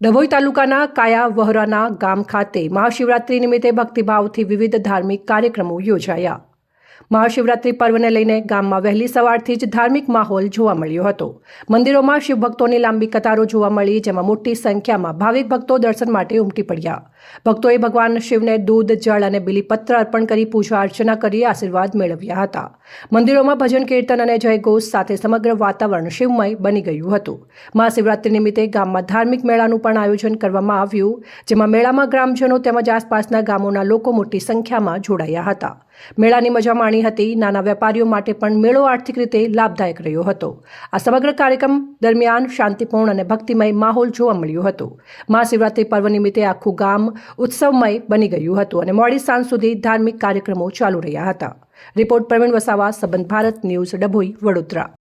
ડભોઈ તાલુકાના કાયા વહરાના ગામ ખાતે મહાશિવરાત્રી નિમિત્તે ભક્તિભાવથી વિવિધ ધાર્મિક કાર્યક્રમો યોજાયા. મહાશિવરાત્રી પર્વને લઈને ગામમાં વહેલી સવારથી જ ધાર્મિક માહોલ જોવા મળ્યો હતો. મંદિરોમાં શિવભક્તોની લાંબી કતારો જોવા મળી, જેમાં મોટી સંખ્યામાં ભાવિક ભક્તો દર્શન માટે ઉમટી પડ્યા. ભક્તોએ ભગવાન શિવને દૂધ, જળ અને બિલીપત્ર અર્પણ કરી પૂજા અર્ચના કરી આશીર્વાદ મેળવ્યા હતા. મંદિરોમાં ભજન કીર્તન અને જયઘોષ સાથે સમગ્ર વાતાવરણ શિવમય બની ગયું હતું. મહાશિવરાત્રી નિમિત્તે ગામમાં ધાર્મિક મેળાનું પણ આયોજન કરવામાં આવ્યું, જેમાં મેળામાં ગ્રામજનો તેમજ આસપાસના ગામોના લોકો મોટી સંખ્યામાં જોડાયા હતા. મેળાની મજા માણી હતી. નાના વેપારીઓ માટે પણ મેળો આર્થિક રીતે લાભદાયક રહ્યો હતો. આ સમગ્ર કાર્યક્રમ દરમિયાન શાંતિપૂર્ણ અને ભક્તિમય માહોલ જોવા મળ્યો હતો. મહાશિવરાત્રિ પર્વ નિમિત્તે આખું ગામ ઉત્સવમય બની ગયું હતું અને મોડી સાંજ સુધી ધાર્મિક કાર્યક્રમો ચાલુ રહ્યા હતા. રિપોર્ટ પ્રવીણ વસાવા, સંબંધ ભારત, ન્યૂઝ ડભોઈ, વડોદરા.